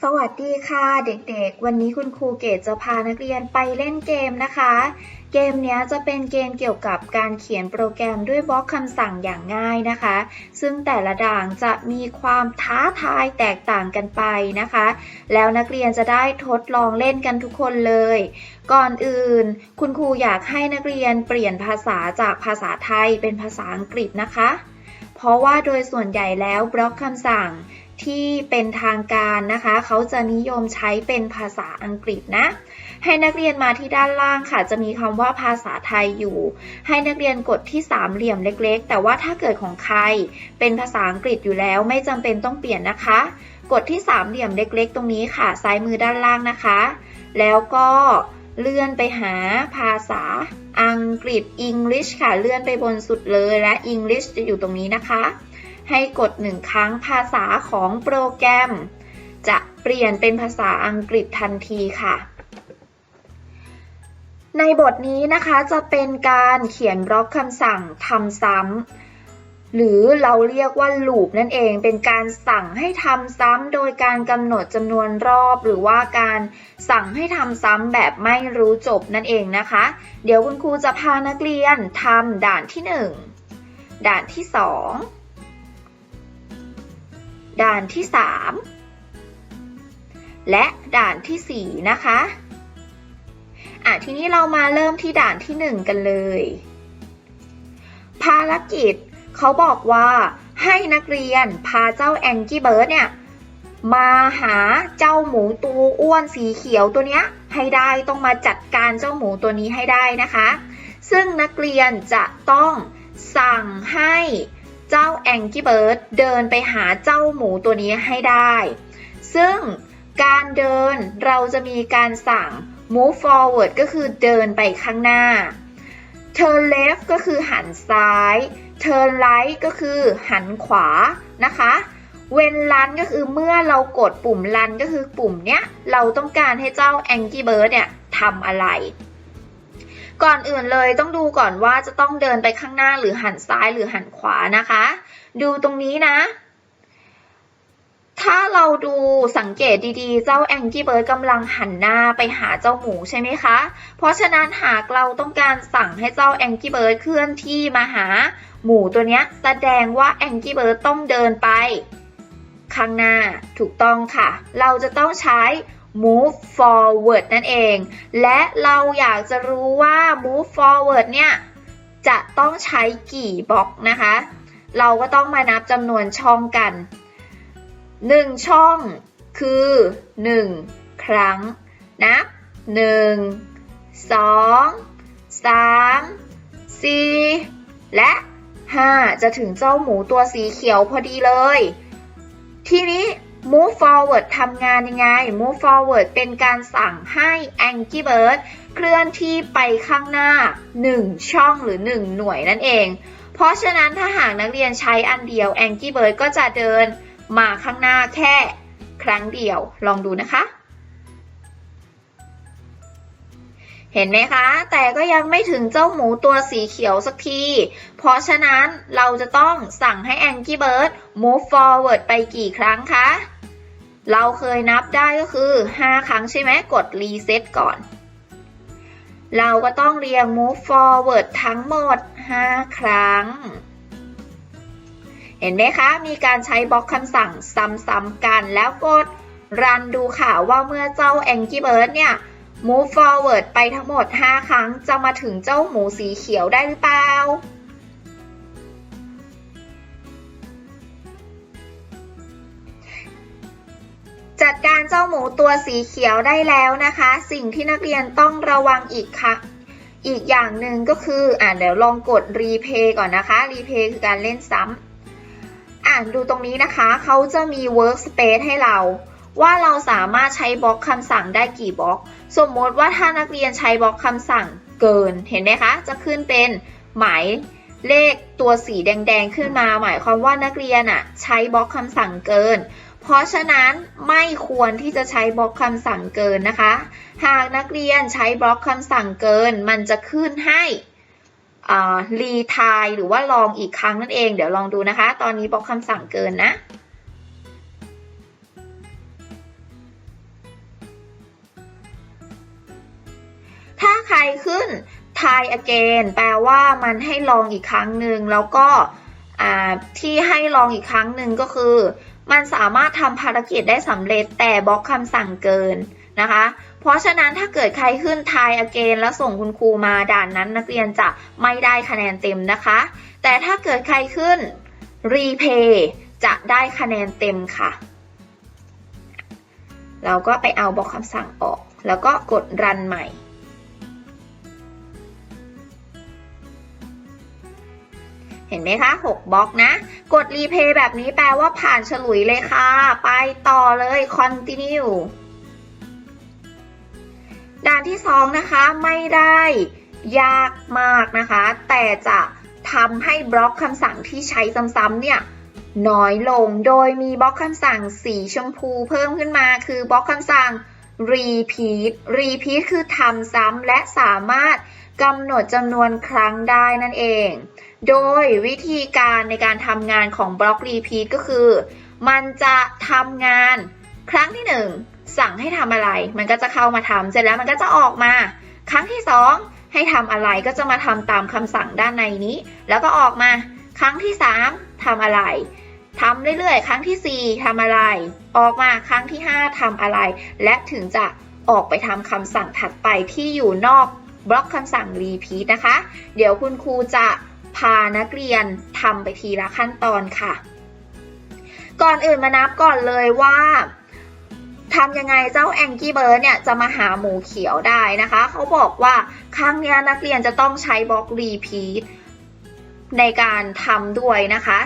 สวัสดีค่ะเด็กๆ วันนี้คุณครูเกดจะพานักเรียนไปเล่นเกมนะคะ เกมนี้จะเป็นเกมเกี่ยวกับการเขียนโปรแกรมด้วยบล็อกคำสั่งอย่างง่ายนะคะ ซึ่งแต่ละด่างจะมีความท้าทายแตกต่างกันไปนะคะ แล้วนักเรียนจะได้ทดลองเล่นกันทุกคนเลย ก่อนอื่น คุณครูอยากให้นักเรียนเปลี่ยนภาษาจากภาษาไทยเป็นภาษาอังกฤษนะคะ เพราะว่าโดยส่วนใหญ่แล้วบล็อกคำสั่ง ที่เป็นทางการนะคะ เขาจะนิยมใช้เป็นภาษาอังกฤษนะ ให้นักเรียนมาที่ด้านล่างค่ะ จะมีคำว่าภาษาไทยอยู่ ให้นักเรียนกดที่สามเหลี่ยมเล็กๆ แต่ว่าถ้าเกิดของใครเป็นภาษาอังกฤษอยู่แล้วไม่จำเป็นต้องเปลี่ยนนะคะ กดที่สามเหลี่ยมเล็กๆ ตรงนี้ค่ะ ซ้ายมือด้านล่างนะคะ แล้วก็เลื่อนไปหาภาษาอังกฤษ English ค่ะ เลื่อนไปบนสุดเลยและ English จะอยู่ตรงนี้นะคะ ให้กดหนึ่งครั้งภาษาของโปรแกรม จะเปลี่ยนเป็นภาษาอังกฤษทันทีค่ะ ในบทนี้นะคะจะเป็นการเขียนบล็อกคำสั่งทำซ้ำหรือเราเรียกว่า loop นั่นเองเป็นการสั่งให้ทำซ้ำโดยการกำหนดจำนวนรอบ หรือว่าการสั่งให้ทำซ้ำแบบไม่รู้จบนั่นเองนะคะ เดี๋ยวคุณครูจะพานักเรียนทำด่านที่ 1 ด่านที่ 2 ด่านที่ 3 และด่านทีสี่ 4 นะคะอะทีนี้เรามาเริ่มที่ด่านที่ 1 กันเลย ภารกิจเขาบอกว่าให้นักเรียนพาเจ้าแองกี้เบิร์ดเนี่ย มาหาเจ้าหมูตัวอ้วนสีเขียวตัวเนี้ยให้ได้ต้องมาจัดการเจ้าหมูตัวนี้ให้ได้นะคะ ซึ่งนักเรียนจะต้องสั่งให้ เจ้าแองกี้เบิร์ดเดินไปหาเจ้าหมูตัวนี้ให้ได้ ซึ่งการเดินเราจะมีการสั่ง move forward ก็คือเดินไปข้างหน้า turn left ก็คือหันซ้าย turn right ก็คือหันขวานะคะ when run ก็คือเมื่อเรากดปุ่ม run ก็คือปุ่มเนี้ย เราต้องการให้เจ้า Angry Bird เนี่ยทำอะไร ก่อนอื่นเลยต้องดูก่อนว่าจะต้องเดินไปข้างหน้าหรือหันซ้ายหรือหันขวานะคะ ดูตรงนี้นะ ถ้าเราดูสังเกตดีๆ เจ้าแองกี้เบิร์ดกำลังหันหน้าไปหาเจ้าหมูใช่ไหมคะ เพราะฉะนั้นหากเราต้องการสั่งให้เจ้าแองกี้เบิร์ดเคลื่อนที่มาหาหมูตัวนี้แสดงว่าแองกี้เบิร์ดต้องเดินไปข้างหน้าถูกต้องค่ะ เราจะต้องใช้ move forward นั่นเอง และเราอยากจะรู้ว่า move forward เนี่ยจะต้องใช้กี่บล็อกนะคะ เราก็ต้องมานับจำนวนช่องกัน 1 ช่องคือ 1 ครั้ง นับ 1 2 3 4 และ 5 จะถึงเจ้าหมูตัวสีเขียวพอดีเลย ทีนี้ move forward ทำงานยังไง move forward เป็นการสั่งให้ Angry Bird เคลื่อนที่ไปข้างหน้า 1 ช่องหรือ 1 หน่วยนั่นเอง เพราะฉะนั้นถ้าหากนักเรียนใช้อันเดียว Angry Bird ก็จะเดินมาข้างหน้าแค่ครั้งเดียว ลองดูนะคะ เห็นไหมคะ แต่ก็ยังไม่ถึงเจ้าหมูตัวสีเขียวสักที เพราะฉะนั้นเราจะต้องสั่งให้ Angry Bird move forward ไปกี่ครั้งคะ เราเคยนับได้ก็คือ 5 ครั้งใช่ไหม กด reset ก่อน เราก็ต้องเรียง move forward ทั้งหมด 5 ครั้ง เห็นไหมคะ มีการใช้บล็อกคำสั่งซ้ำๆกันแล้วกด run ดูค่ะว่าเมื่อเจ้า Angry Bird เนี่ย move forward ไปทั้งหมด 5 ครั้งจะมาถึงเจ้าหมูสีเขียวได้หรือเปล่า จัดการเจ้าหมูตัวสีเขียวได้แล้วนะคะ สิ่งที่นักเรียนต้องระวังอีกค่ะอีกอย่างหนึ่งก็คืออ่านเดี๋ยวลองกดรีเพย์ก่อนนะคะรีเพย์คือการเล่นซ้ำอ่านดูตรงนี้นะคะ เขาจะมี workspace ให้เรา ว่าเราสามารถใช้บล็อกคำสั่งได้กี่บล็อก สมมติว่าถ้านักเรียนใช้บล็อกคำสั่งเกิน เห็นไหมคะ จะขึ้นเป็นหมายเลขตัวสีแดง ๆ ขึ้นมา หมายความว่านักเรียนอะใช้บล็อกคำสั่งเกิน เพราะฉะนั้นไม่ควรที่จะใช้บล็อกคำสั่งเกินนะคะ หากนักเรียนใช้บล็อกคำสั่งเกิน มันจะขึ้นให้รีทายหรือว่าลองอีกครั้งนั่นเอง เดี๋ยวลองดูนะคะ ตอนนี้บล็อกคำสั่งเกินนะ ขึ้น try again แปลว่ามันให้ลองอีกครั้งหนึ่งแล้วก็ที่ให้ลองอีกครั้งหนึ่งก็คือ มันสามารถทำภารกิจได้สำเร็จแต่บล็อกคำสั่งเกินนะคะ เพราะฉะนั้นถ้าเกิดใครขึ้น try again แล้วส่งคุณครูมาด่านนั้นนักเรียนจะไม่ได้คะแนนเต็มนะคะ แต่ถ้าเกิดใครขึ้น replay จะได้คะแนนเต็มค่ะ เราก็ไปเอาบล็อกคำสั่งออก แล้วก็กดรันใหม่ เห็นไหมคะ 6บล็อกนะ กดรีเพย์แบบนี้แปลว่าผ่านฉลุยเลยค่ะ ไปต่อเลย continue ด่านที่ 2 นะคะไม่ได้ยากมากนะคะ แต่จะทำให้บล็อกคำสั่งที่ใช้ซ้ำๆเนี่ยน้อยลงโดยมีบล็อกคำสั่งสีชมพูเพิ่มขึ้นมาคือบล็อกคำสั่ง repeat repeat คือทำซ้ำและสามารถ กำหนดจำนวนครั้งได้นั่นเอง โดยวิธีการในการทำงานของบล็อก repeat ก็คือ มันจะทำงานครั้งที่ 1 สั่งให้ทำอะไร มันก็จะเข้ามาทำเสร็จแล้วมันก็จะออกมา ครั้งที่ 2 ให้ทำอะไรก็จะมาทำตามคำสั่งด้านในนี้ แล้วก็ออกมา ครั้งที่ 3ทำอะไรทำเรื่อยๆ ครั้งที่ 4ทำอะไร ออกมาครั้งที่ 5ทำอะไร และถึงจะออกไปทำคำสั่งถัดไปที่อยู่นอก บล็อกคำสั่ง repeat นะคะ เดี๋ยวคุณครูจะพานักเรียนทำไปทีละขั้นตอนค่ะ ก่อนอื่นมานับก่อนเลยว่าทำยังไงเจ้าแองกี้เบิร์ดเนี่ยจะมาหาหมูเขียวได้นะคะ เขาบอกว่าครั้งนี้นักเรียนจะต้องใช้บล็อก repeat ในการทำด้วยนะคะ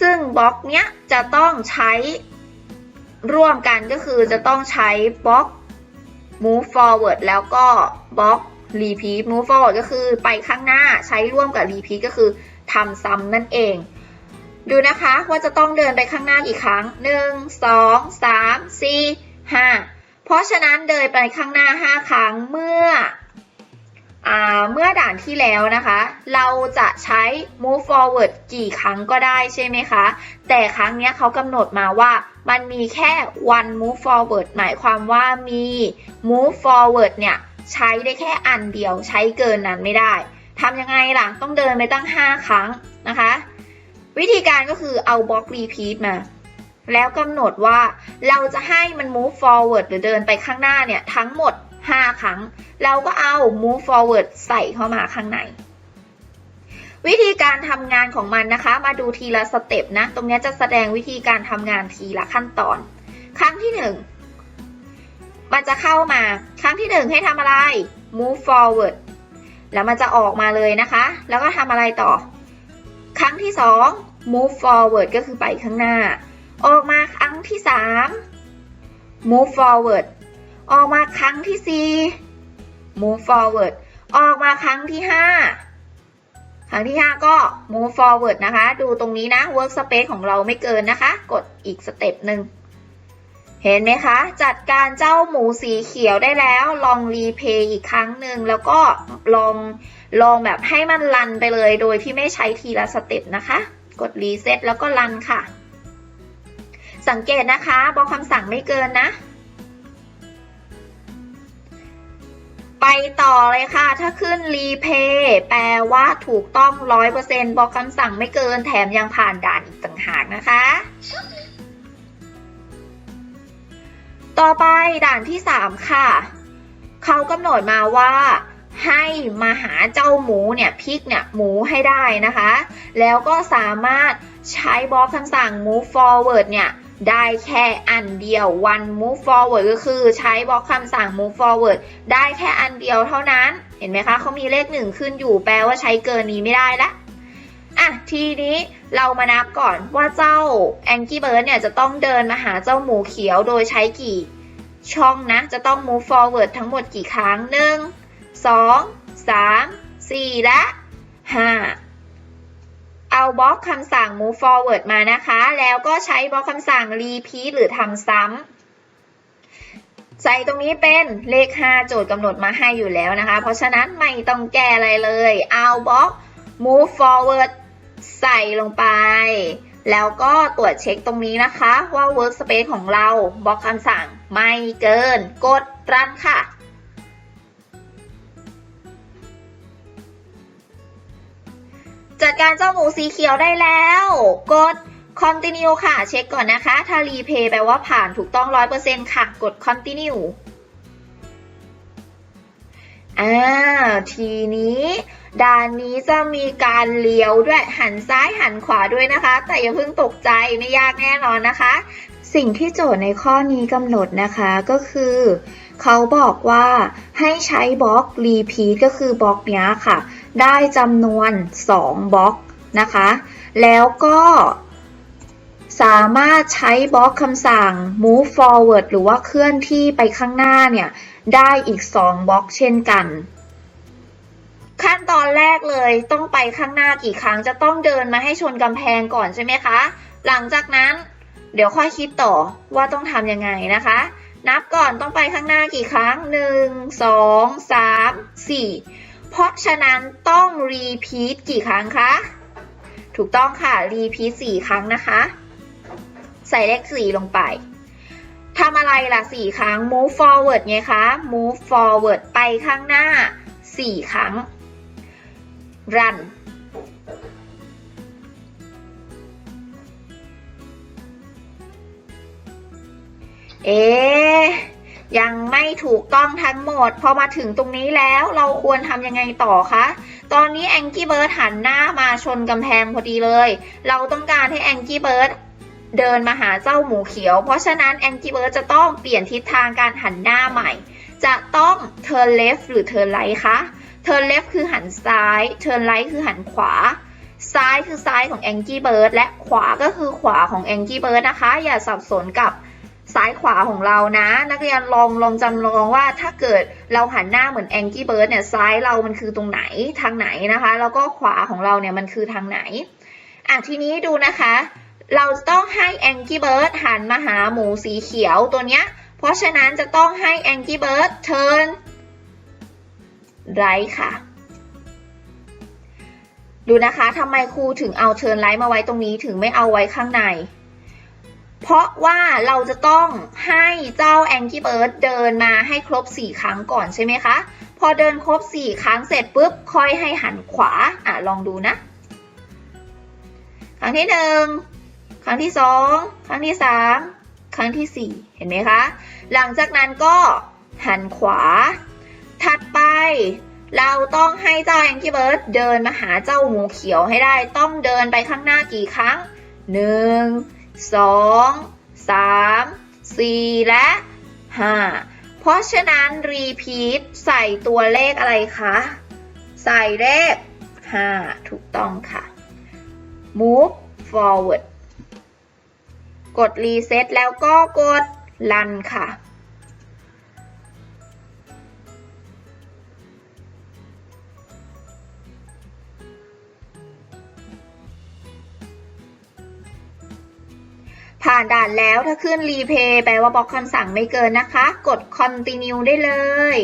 ซึ่งบล็อกเนี้ยจะต้องใช้ร่วมกันก็คือจะต้องใช้บล็อก move forward แล้วก็บล็อก repeat move forward ก็คือไปข้างหน้าใช้ร่วมกับ repeat ก็คือทำซ้ำนั่นเอง ดูนะคะว่าจะต้องเดินไปข้างหน้ากี่ครั้ง 1 2 3 4 5 เพราะฉะนั้นเดินไปข้างหน้า 5 ครั้งเมื่ออเมื่อด่านที่แล้วนะคะ เราจะใช้ move forward กี่ครั้งก็ได้ใช่ไหมคะ แต่ครั้งนี้เขากำหนดมาว่ามันมีแค่ one move forward หมายความว่ามี move forward เนี่ย ใช้ได้แค่อันเดียวใช้เกินนั้นไม่ได้ทำยังไงล่ะ ต้องเดินไปตั้ง 5 ครั้งนะคะ วิธีการก็คือเอาบล็อก repeat มา แล้วกำหนดว่าเราจะให้มัน move forward หรือเดินไปข้างหน้าเนี่ย ทั้งหมด 5 ครั้ง เราก็เอา move forward ใส่เข้ามาข้างใน วิธีการทำงานของมันนะคะ มาดูทีละสเต็ปนะ ตรงนี้จะแสดงวิธีการทำงานทีละขั้นตอน ครั้งที่ 1 มันจะเข้ามา ครั้งที่ 1 ให้ทำอะไร move forward แล้วมันจะออกมาเลยนะคะ แล้วก็ทำอะไรต่อ ครั้งที่ 2 move forward ก็คือไปข้างหน้า ออกมาครั้งที่ 3 move forward ออกมาครั้งที่ 4 move forward ออกมาครั้งที่ 5 ครั้งที่ 5 ก็ move forward นะคะ ดูตรงนี้นะ work space ของเราไม่เกินนะคะ กดอีกสเต็ปหนึ่ง เห็นไหมคะ จัดการเจ้าหมูสีเขียวได้แล้ว ลองรีเพย์อีกครั้งหนึ่งแล้วก็ลองลองแบบให้มันรันไปเลยโดยที่ไม่ใช้ทีละสเต็ปนะคะ กดรีเซ็ตแล้วก็รันค่ะ สังเกตนะคะบอกคำสั่งไม่เกินนะ ไปต่อเลยค่ะ ถ้าขึ้นรีเพย์แปลว่าถูกต้อง 100%บอกคำสั่งไม่เกินแถมยังผ่านด่านอีกต่างหากนะคะ ต่อไปด่านที่ 3 ค่ะ เขากำหนดมาว่าให้มาหาเจ้าหมูเนี่ยพิกเนี่ยหมูให้ได้นะคะ แล้วก็สามารถใช้บล็อกคำสั่ง move forward เนี่ยได้แค่อันเดียว one move forward ก็คือใช้บล็อกคำสั่ง move forward ได้แค่อันเดียวเท่านั้น เห็นไหมคะเขามีเลขหนึ่งขึ้นอยู่แปลว่าใช้เกินนี้ไม่ได้ละ อะทีนี้เรามานับก่อนว่าเจ้า Angry Bird เนี่ยจะต้องเดินมาหาเจ้าหมูเขียวโดยใช้กี่ช่องนะ จะต้อง move forward ทั้งหมดกี่ครั้งหนึ่งสองสามสี่และห้าเอาบล็อกคำสั่ง move forward มานะคะ แล้วก็ใช้บล็อกคำสั่ง repeat หรือทำซ้ำใส่ตรงนี้เป็นเลข 5 โจทย์กำหนดมาให้อยู่แล้วนะคะ เพราะฉะนั้นไม่ต้องแก้อะไรเลย เอาบล็อก move forward ใส่ลงไป แล้วก็ตรวจเช็คตรงนี้นะคะว่า workspace ของเราบอกคำสั่งไม่เกิน กดรันค่ะ จัดการเจ้าหมูสีเขียวได้แล้ว กด continue ค่ะ เช็คก่อนนะคะ ถ้า replay แปลว่าผ่านถูกต้อง 100%ค่ะ กด continue อ่า ทีนี้ ด่านนี้จะมีการเลี้ยวด้วยหันซ้ายหันขวาด้วยนะคะ แต่อย่าเพิ่งตกใจไม่ยากแน่นอนนะคะ สิ่งที่โจทย์ในข้อนี้กำหนดนะคะก็คือ เขาบอกว่าให้ใช้บล็อก repeat ก็คือบล็อกนี้ค่ะ ได้จำนวน 2บล็อกนะคะ แล้วก็สามารถใช้บล็อกคำสั่ง move forward หรือว่าเคลื่อนที่ไปข้างหน้าเนี่ย ได้อีก 2บล็อกเช่นกัน ขั้นตอนแรกเลยต้องไปข้างหน้ากี่ครั้งจะต้องเดินมาให้ชนกำแพงก่อนใช่ไหมคะ หลังจากนั้นเดี๋ยวค่อยคิดต่อว่าต้องทำยังไงนะคะ นับก่อนต้องไปข้างหน้ากี่ครั้ง 1 2 3 4 เพราะฉะนั้นต้อง repeat กี่ครั้งคะ ถูกต้องค่ะ repeat 4ครั้งนะคะ ใส่เลข4ลงไปทำอะไรล่ะ 4 ครั้ง move forward ไงคะ move forward ไปข้างหน้า 4 ครั้ง run เอ๊ยังไม่ถูกต้องทั้งหมด พอมาถึงตรงนี้แล้วเราควรทำยังไงต่อคะ ตอนนี้แองกี้เบิร์ดหันหน้ามาชนกำแพงพอดีเลย เราต้องการให้แองกี้เบิร์ดเดินมาหาเจ้าหมูเขียว เพราะฉะนั้นแองกี้เบิร์ดจะต้องเปลี่ยนทิศทางการหันหน้าใหม่ จะต้อง turn left หรือ turn right คะ turn left คือหันซ้าย turn right คือหันขวา ซ้ายคือซ้ายของ Angry Bird และขวาก็คือขวาของ Angry Bird นะคะ อย่าสับสนกับซ้ายขวาของเรานะ นักเรียนลองลองจำลองว่าถ้าเกิดเราหันหน้าเหมือน Angry Bird เนี่ยซ้ายเรามันคือตรงไหนทางไหนนะคะ แล้วก็ขวาของเราเนี่ยมันคือทางไหนอะทีนี้ดูนะคะ เราจะต้องให้ Angry Bird หันมาหาหมูสีเขียวตัวเนี้ยเพราะฉะนั้นจะต้องให้ Angry Bird turn right ค่ะดูนะคะทำไมครูถึงเอาเทิร์นไลท์มาไว้ตรงนี้ถึงไม่เอาไว้ข้างใน เพราะว่าเราจะต้องให้เจ้าแองกี้เบิร์ดเดินมาให้ครบ 4 ครั้งก่อนใช่ไหมคะ พอเดินครบ 4 ครั้งเสร็จปุ๊บ ค่อยให้หันขวา อะ ลองดูนะ ครั้งที่ 1 ครั้งที่ 2 ครั้งที่ 3 ครั้งที่ 4 เห็นไหมคะ หลังจากนั้นก็หันขวา ถัดไปเราต้องให้เจ้าแองกี้เบิร์ดเดินมาหาเจ้าหมูเขียวให้ได้ต้องเดินไปข้างหน้ากี่ครั้ง 1 2 3 4 และ 5 เพราะฉะนั้น repeat ใส่ตัวเลขอะไรคะ ใส่เลข 5 ถูกต้องค่ะ move forward กด reset แล้วก็กด run ค่ะ ผ่านด่านแล้วถ้าขึ้นรีเพย์แปลว่าบล็อกคำสั่งไม่เกินนะคะ กด continue ได้เลย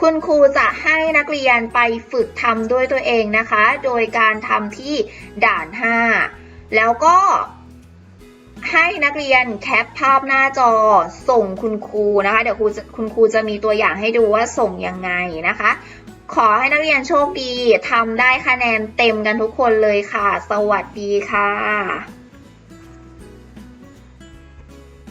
คุณครูจะให้นักเรียนไปฝึกทำด้วยตัวเองนะคะ โดยการทำที่ด่าน 5 แล้วก็ให้นักเรียนแคปภาพหน้าจอส่งคุณครูนะคะ เดี๋ยวครูคุณครูจะมีตัวอย่างให้ดูว่าส่งยังไงนะคะ ขอให้นักเรียนโชคดีทำได้คะแนนเต็มกันทุกคนเลยค่ะ สวัสดีค่ะ